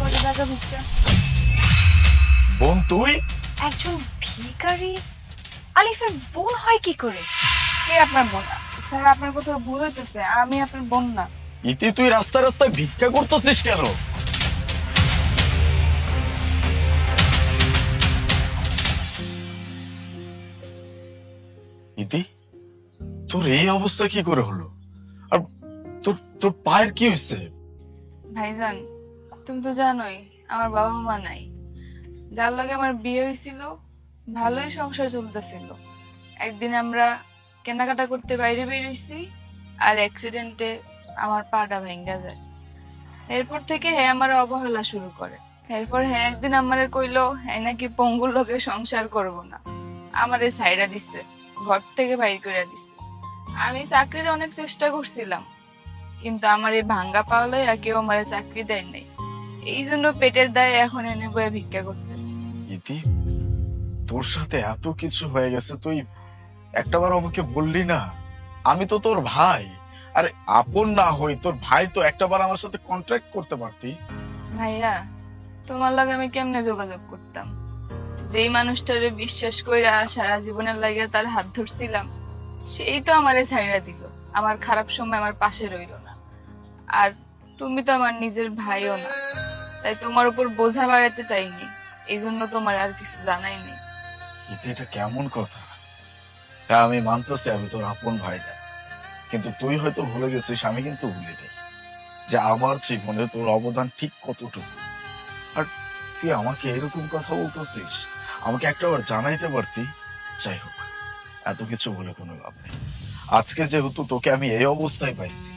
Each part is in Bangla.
টাকা ভিক্ষা। বোন তুই? একজন ভিখারি? আলিফের বোন হয় কি করে? কে আপনার বোন? স্যার আপনার কোথাও ভুল হইতেছে আমি আপনার বোন না। ইতি তুই রাস্তায় রাস্তায় ভিক্ষা করতেছিস কেন? ইতি তোর এই অবস্থা কি করে হলো? আর তোর তোর পায়ের কি হয়েছে ভাইজান তুমি তো জানোই, আমার বাবা মা নাই। যার লগে আমার বিয়ে হয়েছিল, ভালোই সংসার চলতেছিল। একদিন আমরা কেনাকাটা করতে বাইরে বের হইছি আর অ্যাক্সিডেন্টে আমার পাটা ভেঙ্গা যায়। এরপর থেকে হ্যাঁ আমার অবহেলা শুরু করে। এরপর হ্যাঁ একদিন আমারে কইলো হ্যাঁ নাকি পঙ্গুর লোকে সংসার করব না। আমারে সাইডা দিচ্ছে ঘর থেকে বাইর করে দিচ্ছে আমি চাকরির অনেক চেষ্টা করছিলাম, কিন্তু আমার এই ভাঙ্গা পাওয়ালে আর কেউ আমার চাকরি দেয় নাই। এই জন্য পেটের দায়ে এখন এনে বয়ে ভিক্ষা করতেছি। ইতি তোর সাথে এত কিছু হয়ে গেছে তুই একটাবার আমাকে বললি না। আমি তো তোর ভাই। আরে আপন না হই তোর ভাই তো একটাবার আমার সাথে কন্ট্রাক্ট করতে পারতি। ভাইয়া তোমার লাগে আমি কেমনে যোগাযোগ করতাম? যেই মানুষটারে বিশ্বাস কইরা সারা জীবনের লাগে তার হাত ধরছিলাম সেই তো আমারে ছাইড়া দিল। আমার খারাপ সময় আমার পাশে রইল না। আর তুমি তো আমার নিজের ভাইও না। তাই তোমার উপর বোঝা বাড়াতে চাইনি। এই জন্য তোমার আর কিছু জানাই নেই। এটা কেমন কথা? হ্যাঁ আমি মানতেছি আমি তোর আপন ভাই কিন্তু তুই হয়তো ভুলে গেছিস, আমি কিন্তু ভুলে যাই যে আমার জীবনে তোর অবদান ঠিক কতটুকু? আর তুই আমাকে এরকম কথা বলতেছিস? আমাকে একটাবার জানাইতে পারতি? যাই হোক, এত কিছু বলে কোনো লাভ নেই। আজকে যেহেতু তোকে আমি এই অবস্থায় পাইছি,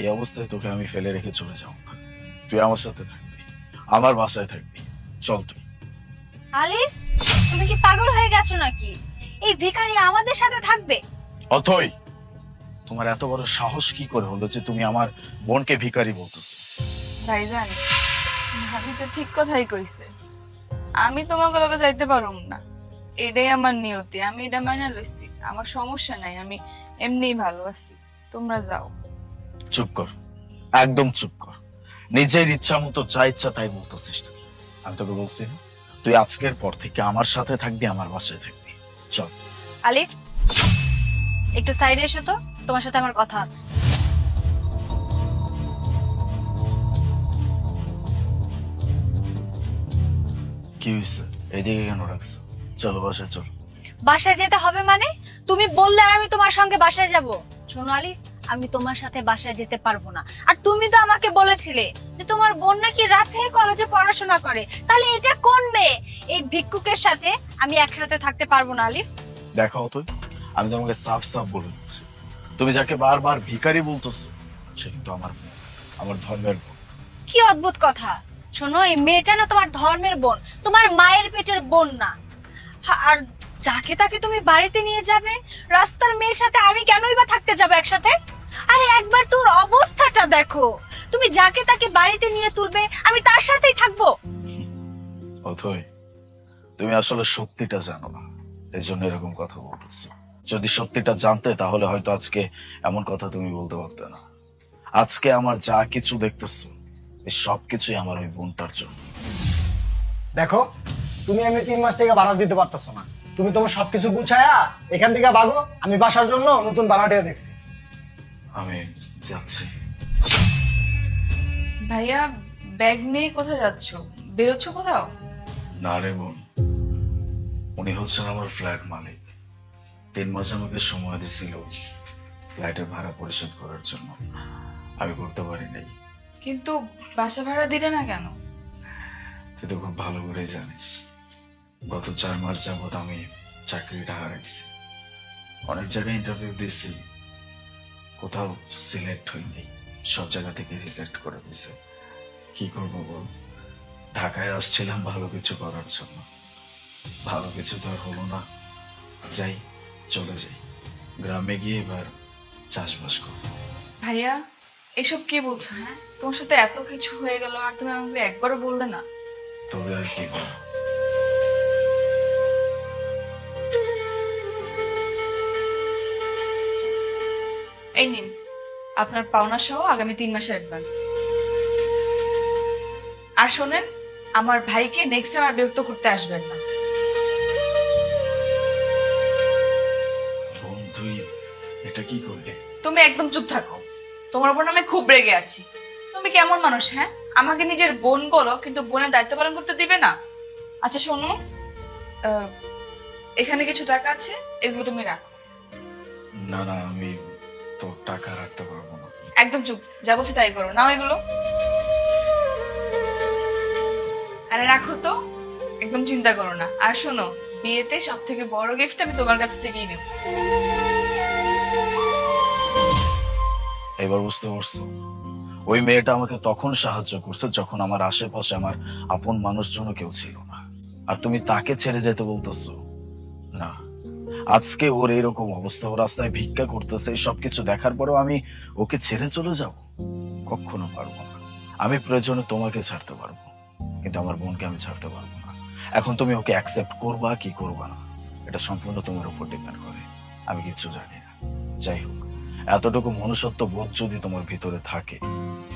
এই অবস্থায় তোকে আমি ফেলে রেখে চলে যাও তুই আমার সাথে থাকবি আমার বাসায় থাকবি। চল তুই। আলিফ তুমি কি পাগল হয়ে গেছো নাকি? এই ভিখারি আমাদের সাথে থাকবে। অথই তোমার এত বড় সাহস কি করে হলো যে তুমি আমার বোনকে ভিখারি বলতেছো? ভাইজান ভাবি তো ঠিক কথাই কইছে। আমি তোমাকে লগে যাইতে পারুম না। এটাই আমার নিয়তি আমি এটা মাইনা লইছি। আমার সমস্যা নাই আমি এমনিই ভালো আছি। তোমরা যাও। চুপ কর একদম চুপ কর। নিজের ইচ্ছা মতো যা ইচ্ছা তাই বলতেছিস তুই। আমি তোকে বলছি না তুই আজকের পর থেকে আমার সাথে থাকবি আমার বাসায় থাকবি। চল। আলিফ একটু সাইডে এসো তো তোমার সাথে আমার কথা আছে। কি হয়েছে এইদিকে কেন রাখছো? চলো বাসায় চল। বাসায় যেতে হবে মানে? তুমি বললে আর আমি তোমার সঙ্গে বাসায় যাব। শোনো আলিফ আমি তোমার সাথে বাসায় যেতে পারব না। আর তুমি তো আমাকে বলেছিলে যে তোমার বোন নাকি রাজশাহী কলেজে পড়াশোনা করে। তাহলে এটা কোন মেয়ে? এই ভিক্ষুকের সাথে আমি একসাথে থাকতে পারব না আলিফ। দেখো অথই আমি তোমাকে সাফ সাফ বলে দিচ্ছি। তুমি যাকে বারবার ভিখারি বলতেছো সে কিন্তু আমার বোন, আমার ধর্মের বোন। কি অদ্ভুত কথা। শোনো এই মেয়েটা না তোমার ধর্মের বোন তোমার মায়ের পেটের বোন না। আর যাকে তাকে তুমি বাড়িতে নিয়ে যাবে রাস্তার মেয়ের সাথে আমি কেনই বা থাকতে যাব একসাথে? আরে একবার তোর অবস্থাটা দেখো। তুমি যাকে তাকে বাড়িতে নিয়ে তুলবে আমি তার সাথেই থাকব। অথই তুমি আসলে সত্যিটা জানো না। এই জন্য এরকম কথা বলতেছো। যদি সত্যিটা জানতে তাহলে হয়তো আজকে এমন কথা তুমি বলতে পারতে না। আজকে আমার যা কিছু দেখতেছো এই সব কিছুই আমার ওই বোনটার জন্য। দেখো তুমি এমনি তিন মাস থেকে ভাড়া দিতে পারতেছো না। তুমি তোমার সবকিছু গুছায়া এখান থেকে ভাগো আমি বাসার জন্য নতুন ভাড়াটিয়া দেখছি। আমি যাচ্ছি। ভাইয়া ব্যাগ নিয়ে কোথায় যাচ্ছ? বেরোচ্ছ কোথাও? না রে বোন উনি হচ্ছেন আমার ফ্ল্যাট মালিক। তিন মাস আমাকে সময় দিছিল ফ্ল্যাটের ভাড়া পরিশোধ করার জন্য। আমি করতে পারি নাই কিন্তু বাসা ভাড়া দিলে না কেন? তুই তো খুব ভালো করে জানিস গত চার মাস যাবত আমি চাকরিটা হারাইছি অনেক জায়গায় ইন্টারভিউ দিছি কোথাও সিলেক্ট হইনি সব জায়গা থেকে রিজেক্ট করে দিছে। কি করব বল? ঢাকায় আসছিলাম ভালো কিছু করার জন্য। ভালো কিছু তো আর হলো না। যাই চলে যাই। গ্রামে গিয়ে এবার চাষবাস করব ভাইয়া এসব কি বলছো? হ্যাঁ তোমার সাথে এত কিছু হয়ে গেল আর তুমি আমাকে একবারও বললে না। তবে আর কি বলব? আপনার পাওনা সহ আগামী তিন মাসের অ্যাডভান্স আর শোনেন আমার ভাইকে নেক্সট টাইম আর বিরক্ত করতে আসবেন না। বোন তুই এটা কি করলে? তুমি একদম চুপ থাকো। তোমার উপর আমি খুব রেগে আছি। তুমি কেমন মানুষ হ্যাঁ? আমাকে নিজের বোন বলো কিন্তু বোনের দায়িত্ব পালন করতে দিবে না। আচ্ছা শোনো এখানে কিছু টাকা আছে এগুলো তুমি রাখো। না না আমি টাকা রাখতে পারব না। একদম চুপ। যা বলছি তাই করো। নাও এগুলো। আরে রাখো তো। একদম চিন্তা করো না। আর শোনো বিয়েতে সব থেকে বড় গিফট আমি তোমার কাছ থেকেই নেব। এবার বুঝতে পারছ? ওই মেয়েটা আমাকে তখন সাহায্য করছে যখন আমার আশেপাশে আমার আপন মানুষজন কেউ ছিল না। আর তুমি তাকে ছেড়ে যেতে বলতেছো। আজকে ওর এরকম অবস্থা, ও রাস্তায় ভিক্ষা করতেছে, সবকিছু দেখার পরেও আমি ওকে ছেড়ে চলে যাব? কখনো পারব না। আমি প্রয়োজনে তোমাকে ছাড়তে পারব, কিন্তু আমার বোনকে আমি ছাড়তে পারব না। এখন তুমি ওকে অ্যাকসেপ্ট করবা কি করবা না, এটা সম্পূর্ণ তোমার উপর ডিপেন্ড করে। আমি কিচ্ছু জানি না। যাই হোক, এতটুকু মনুষ্যত্ব বোধ যদি তোমার ভিতরে থাকে,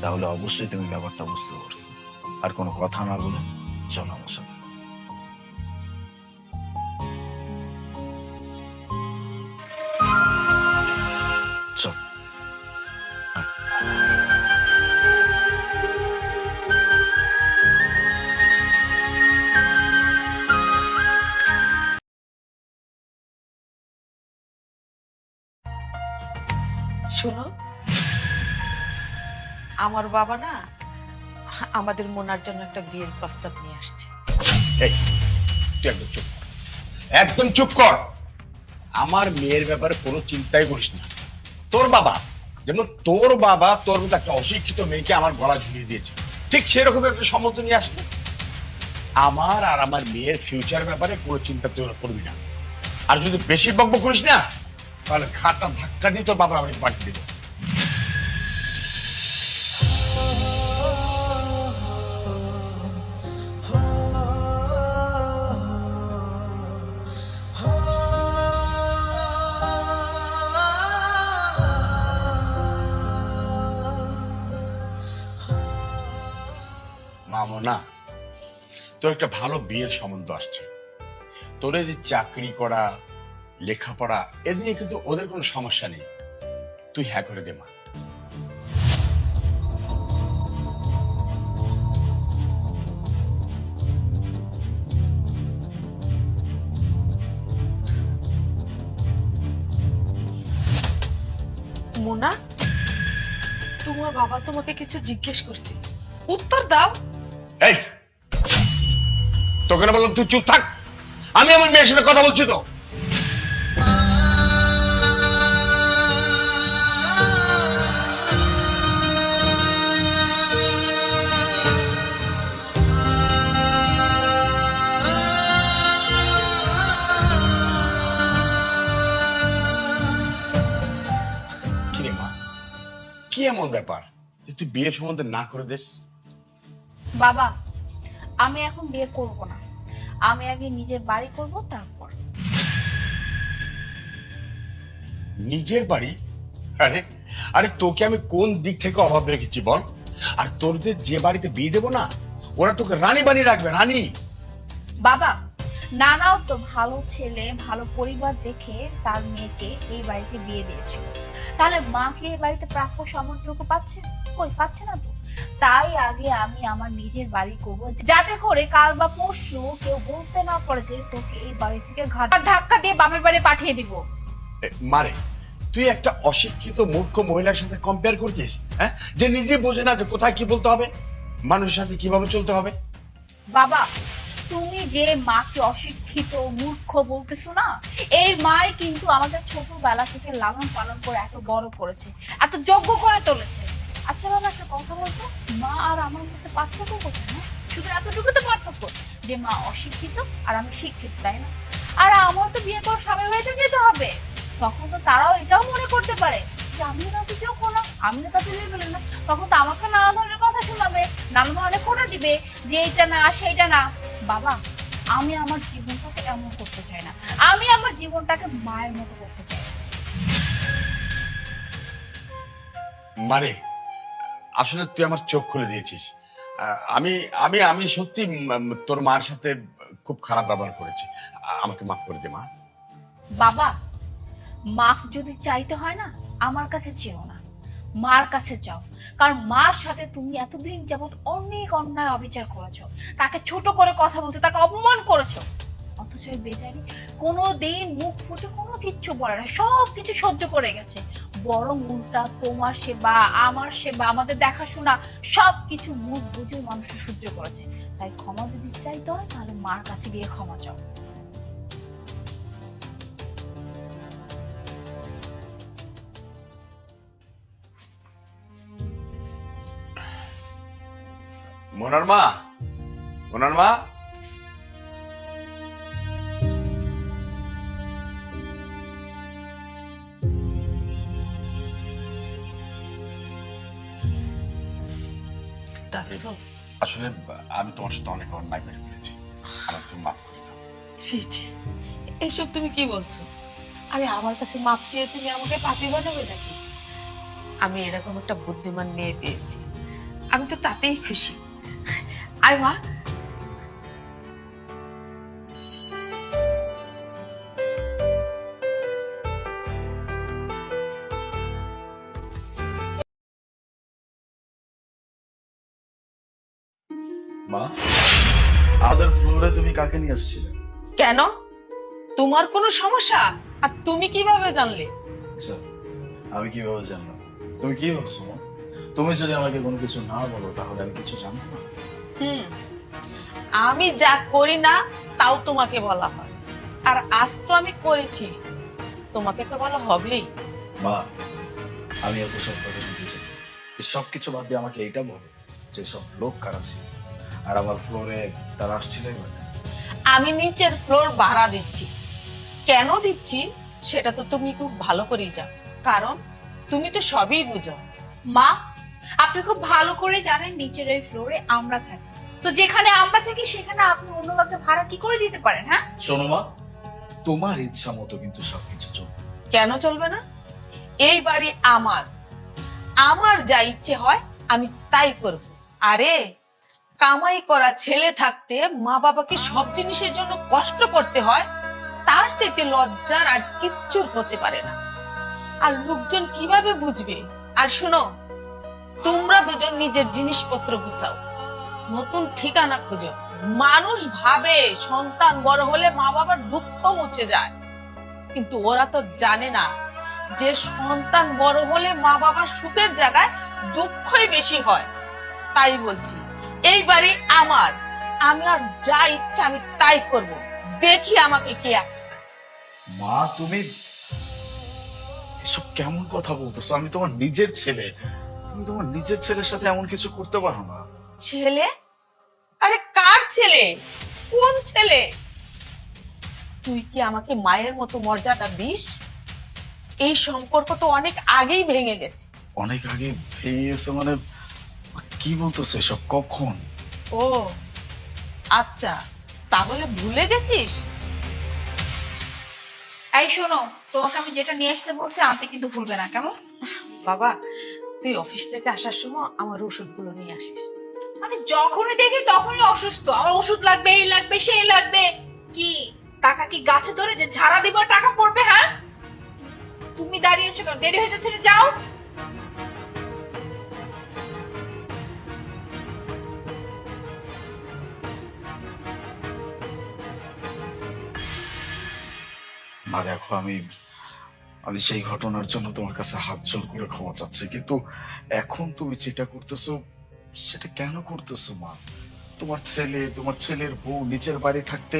তাহলে অবশ্যই তুমি ব্যাপারটা বুঝতে পারছ। আর কোনো কথা না বলে চলো আমার আমার বাবা না আমাদের মোনার জন্য একটা বিয়ের প্রস্তাব নিয়ে আসছে। একদম চুপ কর। একদম চুপ কর। আমার মেয়ের ব্যাপারে কোনো চিন্তাই করিস না। তোর বাবা, যেমন তোর বাবা তোর মতো একটা অশিক্ষিত মেয়েকে আমার গলা ঝুলিয়ে দিয়েছে। ঠিক সেরকম একটা সম্মত নিয়ে আসবে আমার আর আমার মেয়ের ফিউচার ব্যাপারে কোনো চিন্তা তুই করবি না। আর যদি বেশি বকব করিস না, তাহলে ঘাটটা ধাক্কা দিয়ে তোর বাবার আমাকে পাঠিয়ে দেবে। মামনা তোর একটা ভালো বিয়ের সম্বন্ধ আসছে। তোর এই যে চাকরি করা লেখাপড়া এ নিয়ে কিন্তু ওদের কোনো সমস্যা নেই। তুই হ্যাঁ করে দে মা। মোনা তোমার বাবা তোমাকে কিছু জিজ্ঞেস করছে। উত্তর দাও। এই, তোকে না বললাম তুই চুপ থাক। আমি আমার মেয়ের সাথে কথা বলছি তো। কি এমন ব্যাপার? যে তুই বিয়ের সম্বন্ধে না করে দিস? বাবা আমি এখন বিয়ে করব না। আমি আগে নিজের বাড়ি করব তারপর। নিজের বাড়ি? আরে আরে তোকে আমি কোন দিক থেকে অভাব রেখেছি বল? আর তোরদের যে বাড়িতে বিয়ে দেবো না ওরা তোকে রানী বানিয়ে রাখবে রানী। বাবা নানাও তো ভালো ছেলে ভালো পরিবার দেখে তার মেয়েকে এই বাড়িতে বিয়ে দিয়েছিল। তাহলে মাকে এই বাড়িতে প্রাপ্য সম্মানটুকু পাচ্ছে? কই পাচ্ছে না তো? তাই আগে আমি আমার নিজের বাড়ি করব। যাতে করে কাল বা পরশু কেউ বলতে না পারে যে তোকে এই বাড়ি থেকে ঘাট ধাক্কা দিয়ে বাপের বাড়ি পাঠিয়ে দিব। মারে তুই একটা অশিক্ষিত মূর্খ মহিলার সাথে কম্পেয়ার করছিস হ্যাঁ? যে নিজে বোঝে না যে কোথায় কি বলতে হবে মানুষের সাথে কীভাবে চলতে হবে। বাবা তুমি যে মাকে অশিক্ষিত মূর্খ বলতেছো না এই মাই কিন্তু আমাদের ছোটবেলা থেকে লালন পালন করে এত বড় করেছে এত যোগ্য করে তুলেছে। আচ্ছা বাবা, একটা কথা বলতো? মা আর আমার মধ্যে পার্থক্য কোথায় না? শুধু এতটুকু তো পার্থক্য যে মা অশিক্ষিত আর আমি শিক্ষিত, তাই না? আর আমার তো বিয়ে করে স্বামীর বাড়িতে যেতে হবে। তখন তো তারাও এটাও মনে করতে পারে যে আমি তাতে যোগ্য না আমি তো তাতে লেভেলে না। তখন তো আমাকে নানা ধরনের কথা শোনাবে, নানা ধরনের কোটা দিবে যে এইটা না, সেইটা না। বাবা, আমি আমার জীবনটাকে এমন করতে চাই না। আমি আমার জীবনটাকে মায়ের মতো করতে চাই। মারে আসলে তুই আমার চোখ খুলে দিয়েছিস। আমি আমি আমি সত্যি তোর মার সাথে খুব খারাপ ব্যবহার করেছি। আমাকে মাফ করে দে, মা। বাবা, মাফ যদি চাইতে হয় না, আমার কাছে চেও না। মার কাছে চাও কারণ মার সাথে তুমি এতদিন যাবৎ অনেক অন্যায় অবিচার করেছ। তাকে ছোট করে কথা বলতে, তাকে অপমান করেছ। অথচ বেচারি কোনো দিন মুখ ফুটে কোনো কিচ্ছু বলে না সব কিছু সহ্য করে গেছে। বরং উল্টা তোমার সেবা, আমার সেবা, আমাদের দেখাশোনা সব কিছু মুখ বুঝে মানুষ সহ্য করেছে। তাই ক্ষমা যদি চাইতে হয়, তাহলে মার কাছে গিয়ে ক্ষমা চাও। মনার মা? মনার মা? ডাকছো আসলে আমি তোমার সাথে অনেক অন্যায় করে ফেলেছি। আমার তুমি মাফ করে দাও। ছি ছি। এইসব তুমি কি বলছো? আরে আমার কাছে মাপ চেয়ে তুমি আমাকে পাপি বানাবে নাকি? আমি এরকম একটা বুদ্ধিমান মেয়ে পেয়েছি। আমি তো তাতেই খুশি। আয় মা মা আমাদের ফ্লোরে তুমি কাকে নিয়ে আসছিলে? কেন? তোমার কোনো সমস্যা? আর তুমি কীভাবে জানলে? আচ্ছা আমি কীভাবে জানলাম? তুমি কি ভাবছ মা? তুমি যদি আমাকে কোনো কিছু না বলো তাহলে আমি কিছু জানব না। হুম আমি যা করি না তাও তোমাকে বলা হয়। আর আজ তো আমি করেছি। তোমাকে তো বলা হবেই। মা আমি এত সব কথা শুনতে চাই। সব কিছু বাদ দিয়ে আমাকে এইটা বলো যে সব লোক কারা ছিল? আর আমার ফ্লোরে তারা আসছিল এবার? আমি নিচের ফ্লোর ভাড়া দিচ্ছি। কেন দিচ্ছি সেটা তো তুমি খুব ভালো করেই জানো। কারণ তুমি তো সবই বুঝো। মা আপনি খুব ভালো করে জানেন নিচের ওই ফ্লোরে আমরা থাকি। তো যেখানে আমরা থাকি সেখানে আপনি অন্য কাউকে ভাড়া কি করে দিতে পারেন হ্যাঁ? শোনো মা তোমার ইচ্ছা মতো কিন্তু সবকিছু চলবে। কেন চলবে না? এই বাড়ি আমার। আমার যা ইচ্ছে হয় আমি তাই করব। আরে কামাই করা ছেলে থাকতে মা বাবাকে সব জিনিসের জন্য কষ্ট করতে হয়, তার চাইতে লজ্জার আর কিচ্ছু হতে পারে না। আর লোকজন কীভাবে বুঝবে? আর শোনো, তোমরা দুজন নিজের জিনিসপত্র গুছাও, নতুন ঠিকানা খুঁজো। মানুষ ভাবে সন্তান বড় হলে মা বাবার দুঃখ মুছে যায়, কিন্তু ওরা তো জানে না যে সন্তান বড় হলে মা বাবার সুখের জায়গায় দুঃখই বেশি হয়। তাই বলছি এই বাড়ি আমার আমি আর যা ইচ্ছা আমি তাই করব। দেখি আমাকে কে। মা তুমি এসব কেমন কথা বলতেছো? আমি তোমার নিজের ছেলে। তুমি তোমার নিজের ছেলের সাথে এমন কিছু করতে পারো না। ছেলে? আরে কার ছেলে? কোন ছেলে? তুই কি আমাকে মায়ের মতো মর্যাদা দিস? এই সম্পর্ক তো অনেক আগেই ভেঙে গেছে। অনেক আগে ভেঙে গেছে মানে কি বলতেছে এসব কখন? ও আচ্ছা তাহলে ভুলে গেছিস? এই শোনো তোমাকে আমি যেটা নিয়ে আসতে বলছি আনতে কিন্তু ভুলবে না কেমন? বাবা তুই অফিস থেকে আসার সময় আমার ওষুধগুলো নিয়ে আসিস। মানে যখনই দেখি তখনই অসুস্থ। আমার ওষুধ লাগবে এই লাগবে সেই লাগবে। কি টাকা কি গাছে ধরে যে ঝাড়া দিব টাকা পড়বে হ্যাঁ? তুমি দাঁড়িয়েছো কেন? দেরি হয়ে যাচ্ছে যাও। মা দেখো, আমি আমি সেই ঘটনার জন্য তোমার কাছে হাত জোর করে ক্ষমা চাচ্ছি, কিন্তু এখন তুমি যেটা করতেছো, সেটা কেন করতেছো, মা? তোমার ছেলে, তোমার ছেলের বউ নিচের বাড়ি থাকতে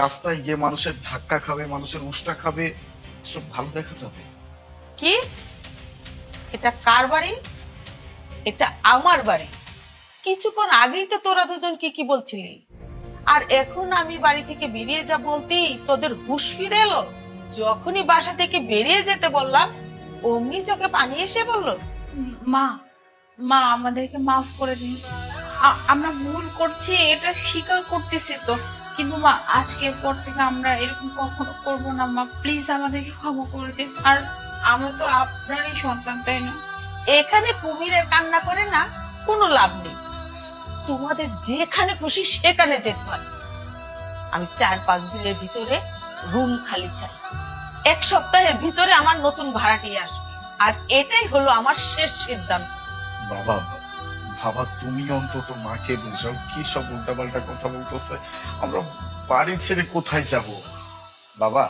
রাস্তায় গিয়ে মানুষের ধাক্কা খাবে, মানুষের উষ্টা খাবে সব ভালো দেখা যাবে? কি? এটা কার বাড়ি? এটা আমার বাড়ি। কিছুক্ষণ আগেই তো তোরা দুজন কি কি বলছিলি। আর এখন আমি বাড়ি থেকে বেরিয়ে যা বলতেই তোদের হুশ ফিরে এলো। যখনই বাসা থেকে বেরিয়ে যেতে বললাম অমনি চোখে পানি এসে বলল মা মা আমাদেরকে মাফ করে দিন। আমরা ভুল করছি এটা স্বীকার করতেছি তো। কিন্তু মা আজকের পর থেকে আমরা এরকম কখনো করব না। মা প্লিজ আমাদেরকে ক্ষমা করে দিন। আর আমরা তো আপনারই সন্তান তাই না? এখানে কুমিরের কান্না করে না কোনো লাভ নেই। তোমাদের যেখানে খুশি সেখানে যেতে পারি আমি চার পাঁচ দিনের ভিতরে রুম খালি চাই। এক সপ্তাহের ভিতরে আমার নতুন ভাড়াটি আসবে। আর এটাই হলো আমার শেষ সিদ্ধান্ত। বাবা বাবা, তুমি অন্তত মাকে বুঝাও কি সব উল্টাপাল্টা কথা বলতেছে। আমরা বাড়ি ছেড়ে কোথায় যাব? বাবা,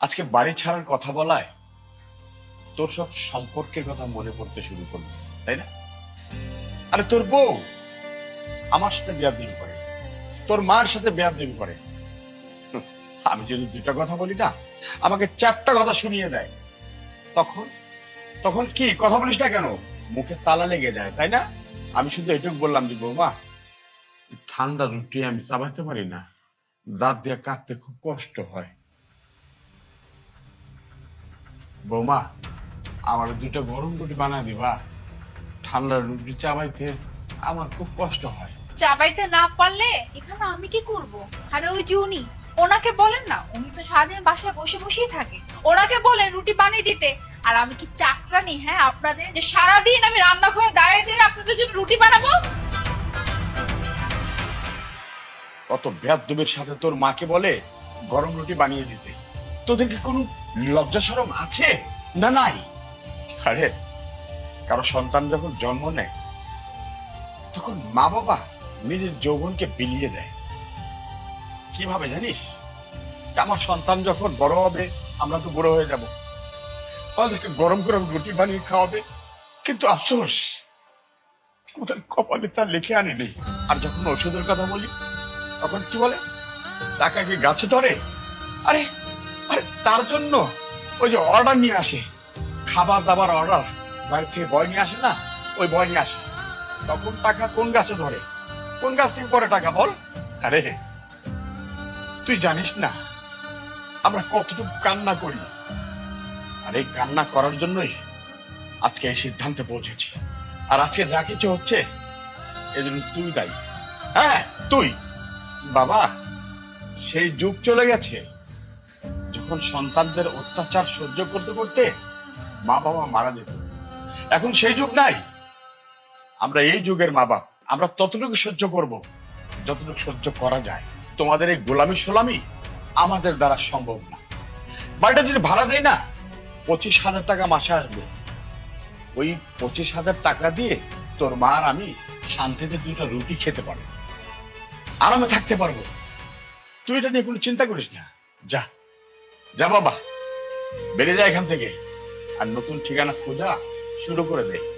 আজকে বাড়ি ছাড়ার কথা বলায় তোর সব সম্পর্কের কথা মনে পড়তে শুরু করল, তাই না? আরে তোর বউ আমার সাথে বেয়াদবি করে, তোর মার সাথে বেয়াদবি করে আমি যদি দুটা কথা বলি না, আমাকে চারটা কথা শুনিয়ে দেয়। তখন তখন কি? কথা বলিস না কেন? মুখে তালা লেগে যায়, তাই না? আমি শুধু এটুকু বললাম যে, বৌমা, ঠান্ডা রুটি আমি চাবাতে পারি না। দাঁত দিয়ে কাটতে খুব কষ্ট হয়। বৌমা, আমার দুটো গরম রুটি বানায় দিবা। ঠান্ডা রুটি চাবাইতে আমার খুব কষ্ট হয়। চাবাইতে না পারলে এখানে আমি কি করব? আরে ওই উনি ওনাকে বলেন না, উনি তো সারাদিন বাসায় বসে বসেই থাকে। ওনাকে বলেন রুটি বানিয়ে দিতে। আর আমি কি চাকরানি হ্যাঁ আপনাদের? যে সারাদিন আমি রান্নাঘরে দাঁড়িয়ে দিয়ে আপনাদের জন্য রুটি বানাবো? কত বেয়াদবের সাথে তোর মাকে বলে গরম রুটি বানিয়ে দিতে। তোদের কি কোনো লজ্জা সরম আছে? না, নাই। আরে, কারও সন্তান যখন জন্ম নেয়, তখন মা বাবা নিজের যৌবনকে বিলিয়ে দেয়। কীভাবে জানিস? আমার সন্তান যখন বড় হবে, আমরা তো বড় হয়ে যাব। আমাদেরকে গরম গরম রুটি বানিয়ে খাওয়াবে। কিন্তু আফসোস, আমাদের কপালে তা লিখে আনেনি আর যখন ওষুধের কথা বলি, তখন কি বলে? টাকা কি গাছে ধরে? আরে আরে তার জন্য ওই যে অর্ডার নিয়ে আসে। খাবার দাবার অর্ডার বাড়ি থেকে বয় নিয়ে আসে না? ওই বয় নিয়ে আসে। তখন টাকা কোন গাছে ধরে? কোন গাছ থেকে পরে টাকা বল? আরে তুই জানিস না, আমরা কতটুকু কান্না করি। আর এই কান্না করার জন্যই আজকে এই সিদ্ধান্তে পৌঁছেছি। আর আজকে যা কিছু হচ্ছে এজন্য তুই দায়ী। হ্যাঁ তুই। বাবা, সেই যুগ চলে গেছে, যখন সন্তানদের অত্যাচার সহ্য করতে করতে মা বাবা মারা যেত। এখন সেই যুগ নাই। আমরা এই যুগের মা বাপ আমরা ততটুকু সহ্য করব, যতটুকু সহ্য করা যায়। তোমাদের এই গোলামি সোলামি আমাদের দ্বারা সম্ভব না। বাড়িটা যদি ভাড়া দেয় না, পঁচিশ হাজার টাকা মাসে আসবে। ওই পঁচিশ হাজার টাকা দিয়ে তোর মা আর আমি শান্তিতে দুটো রুটি খেতে পারব। আরামে থাকতে পারব। তুই এটা নিয়ে কোনো চিন্তা করিস না। যা। যা বাবা। বেরিয়ে যা এখান থেকে। আর নতুন ঠিকানা খোঁজা শুরু করে দে।